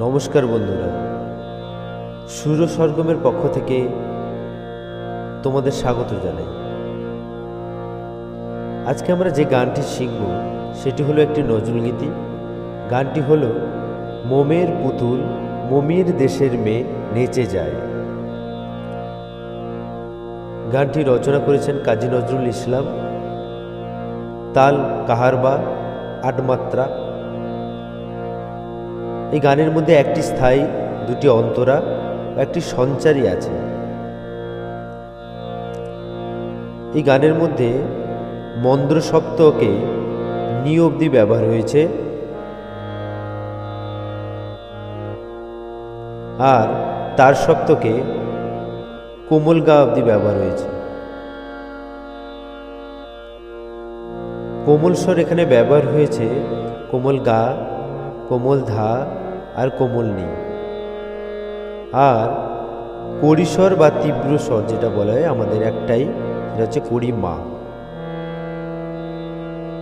নমস্কার বন্ধুরা। সুর সরগমের পক্ষ থেকে তোমাদের স্বাগত জানাই। আজকে আমরা যে গানটি শিখব, সেটি হলো একটি নজরুলগীতি গানটি হলো, মোমের পুতুল মমির দেশের মেয়ে নেচে যায়। গানটি রচনা করেছেন কাজী নজরুল ইসলাম। তাল কাহারবা আটমাত্রা এই গানের মধ্যে একটি স্থায়ী, দুটি অন্তরা, একটি সঞ্চারী আছে। এই গানের মধ্যে মন্দ্র সপ্তকে নি অবধি ব্যবহার হয়েছে। আর তার সপ্তকে কোমল গা অব্দি ব্যবহার হয়েছে। কোমল স্বর এখানে ব্যবহার হয়েছে, কোমল গা কোমল ধা আর কোমল নি আর করিস্বর বা তীব্র স্বর যেটা বলা হয় আমাদের একটাই, সেটা হচ্ছে করি মা।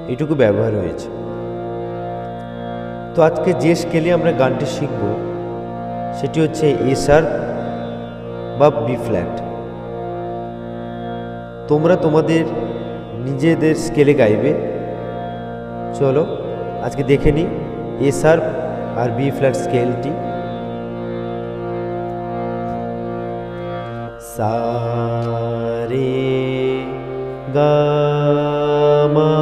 এটুকু ব্যবহার হয়েছে। তো আজকে যে স্কেলে আমরা গানটি শিখব, সেটি হচ্ছে এসার বা বি ফ্ল্যাট তোমরা তোমাদের নিজেদের স্কেলে গাইবে। চলো আজকে দেখে নিই। এ শার্প আর বি ফ্ল্যাট স্কেলটি সারে গামা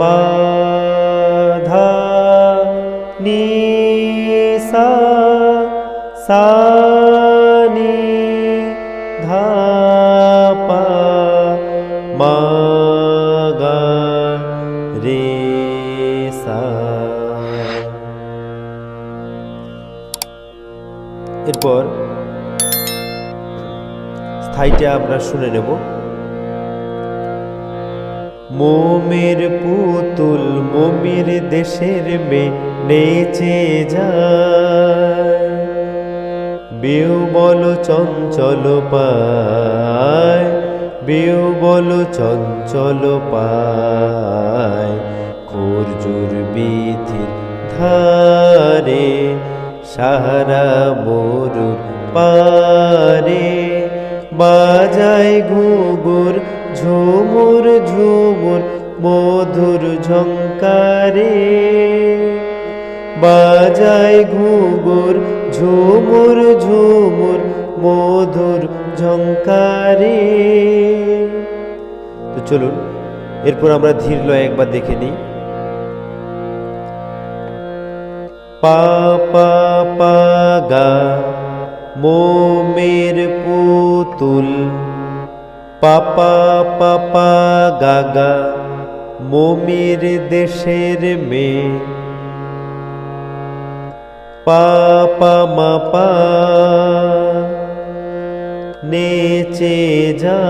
পাধা নি সা সা নি এরপর স্থায়ীটা আমরা শুনে নেব। মোমের পুতুল মোমির দেশের মে নেচে যায়। বেউ বল চঞ্চল পায়, বেউ বল চঞ্চল পায়, খোরজুর বিথির ধারে। সাহারা মরুর পারে বাজায় ঘুঘুর ঝুমুর ঝুমুর, মধুর ঝঙ্কারে। বাজায় ঘুঘুর ঝুমুর ঝুমুর, মধুর ঝঙ্কারে। তো চলুন, এরপর আমরা ধীর লয় একবার দেখে নিই। পা পা পা, গা মোমের পুতুল পাপা পাপা গাগা মোমির দেশের মেয়ে। পাপা মাপা নেচে যায়।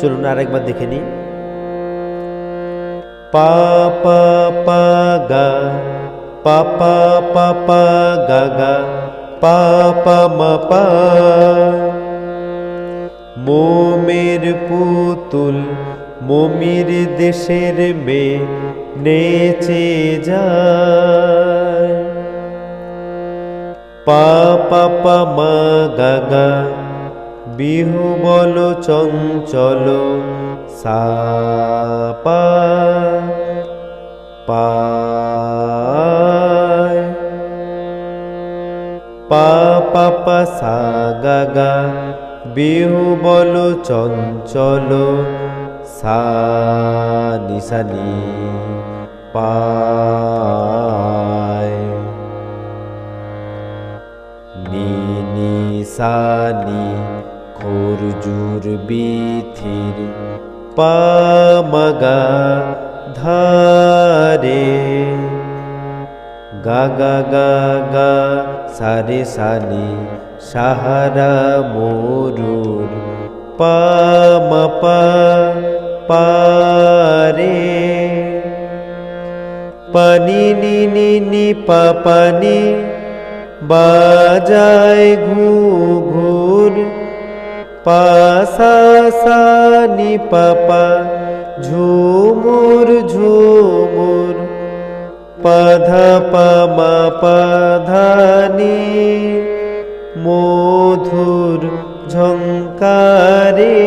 চলুন আরেকবার দেখে নিই। পা পা পা গা পা পা পা পা গা গা পা পা মা পা মোমের পুতুল মমির দেশের মেয়ে নেচে যায়। পা পা পা মা বিহু বল চঞ্চল সা পা পায়। পা পা পা সা গা গা বিহু বল চঞ্চল সা নিশানি পায়। নি নি সা নি খোরজুর বিথির পামগা ধারে গা গা গা গা সারে সানি সাহারা মরুর পামপা পারে পানি নি নি নি পা পানি বাজায় ঘু ঘুর পাসা সা নি পাপা ঝুমুর ঝুমুর পাধা পামা পাধানি মধুর ঝঙ্কারে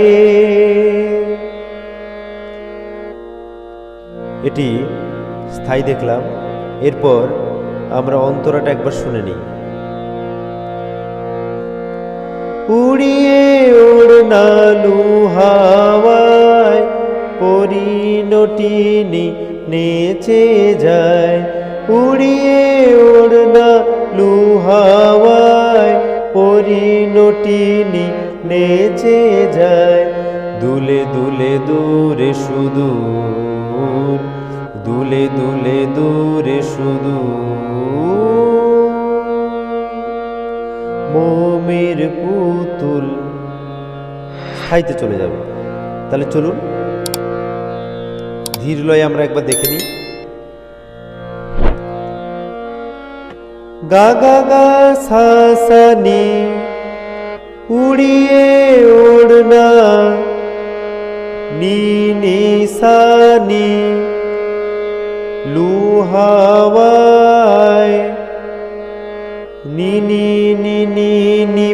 এটি স্থায়ী দেখলাম। এরপর আমরা অন্তরাটা একবার শুনে নিই। উড়িয়ে ওড়নালু হাওয়ায় পরিণটিনি নেচে যায়, উড়িয়ে ওড়নালু হাওয়ায় পরিণটিনি নেচে যায়। দুলে দুলে দূরে সুদূর, দুলে দুলে দূরে সুদূর। মোমের পুতুল স্থায়ীতে চলে যাবে। তাহলে চলুন ধীর লয়ে আমরা একবার দেখে নিই। গা গা গা সা উড়িয়ে ওড়না। নি নি সা নি লুহাওয়ায় নি নি নি নি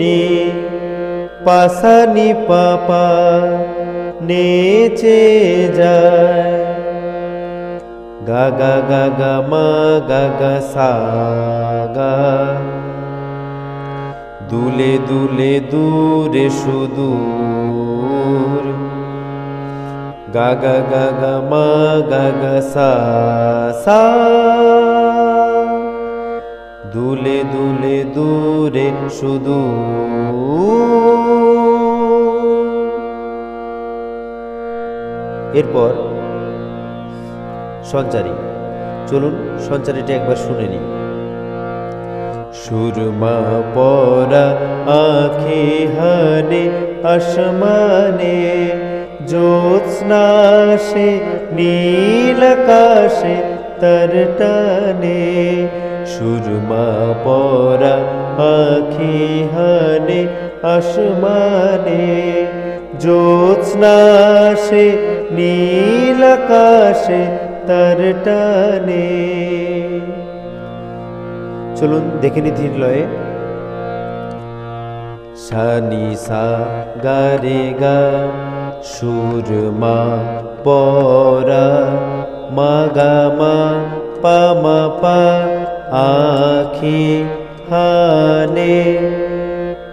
নে। পাসা নি পাপা নেচে যায়। গা গা গা গা মা গা গা সা গা। দুলে দুলে দূরে সুদূর। গা গা গা গা মা গা গা সা সা। দুলে দুলে দূরে শুধু এরপর সঞ্চারী। চলুন সঞ্চারীটা একবার শুনে নিই। সুরমা পরা আখি হানে, আসমানে জ্যোৎস্নাসে নীল আকাশে তর টানে। সুরমা পরা আখি হানে, আসমানে জ্যোৎস্নাসে নীল আকাশে তর টানে। চলুন দেখে নি ধীর লয়ে। সানি সা গারে গা রে গা সুরমা পরা, মা গা মা, পা মা পা, আখি হানে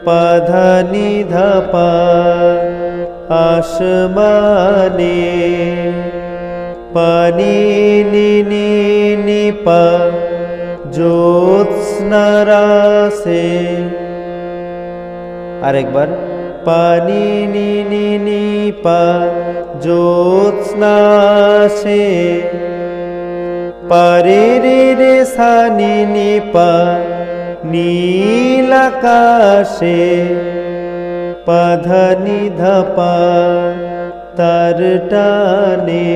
পাধানি ধাপা আসমানে পানি নি নি নি পা জ্যোৎস্নারাসে আরেকবার পানি নি নি নি পা জ্যোৎস্নাসে পারে রে রে সা নি নি পা নীল আকাশে পাধানি ধাপা তার টানে।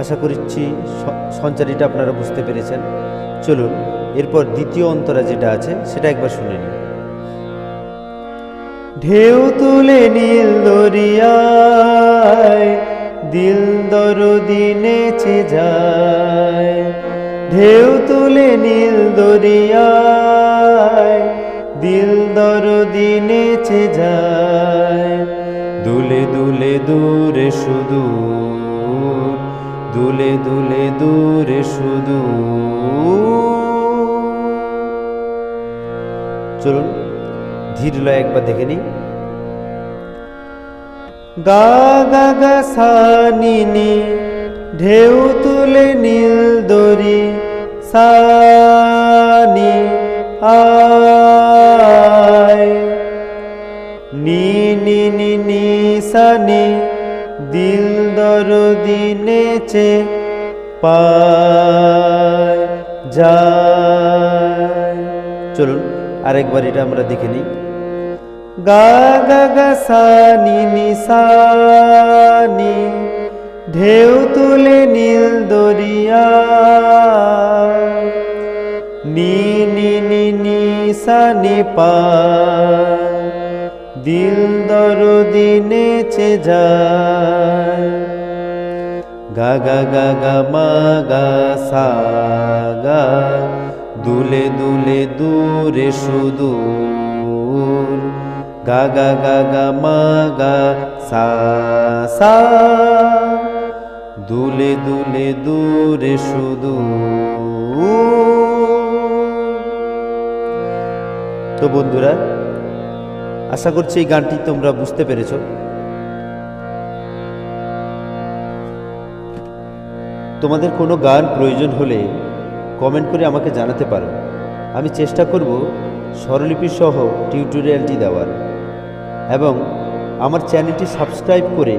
আশা করছি সঞ্চারীটা আপনারা বুঝতে পেরেছেন। চলুন, এরপর দ্বিতীয় অন্তরা যেটা আছে, সেটা একবার শুনে নিন ঢেউ তুলে নীল দরিয়ায়, দিল দরদি নেচে যায়। ঢেউ তুলে নীল দরিয়ায় দিল দরদি নেচে যায়। দুলে দুলে দূরে সুদূর, দুলে দুলে দূরে সুদূর। চলুন, ধীর লয় একবার দেখে নিই। গা গা গা সা নি নি, ঢেউ তুলে নীল দরি সানি আয় সানি দিল দরদি নেচে পায়, যায়। চলুন, আরেকবার এটা আমরা দেখে নিই। গা গা গা সা নি নি ঢেউ তুলে নীল দরিয়া নি নি নি নি সা নি পা দিল দরদি নেচে যায়। গা গা গা গা, মা, গা, সা, গা, দুলে দুলে, দূরে সুদূর। গা গা গা গা, মা, গা, সা সা, দুলে দুলে, দূরে সুদূর। তো বন্ধুরা আশা করছি এই গানটি তোমরা বুঝতে পেরেছ। তোমাদের কোনো গান প্রয়োজন হলে কমেন্ট করে আমাকে জানাতে পারো। আমি চেষ্টা করব স্বরলিপি সহ টিউটোরিয়ালটি দেওয়ার। এবং আমার চ্যানেলটি সাবস্ক্রাইব করে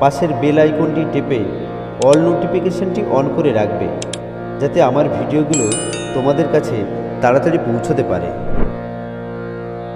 পাশের বেল আইকনটি টেপে অল নোটিফিকেশনটি অন করে রাখবে, যাতে আমার ভিডিওগুলো তোমাদের কাছে তাড়াতাড়ি পৌঁছতে পারে।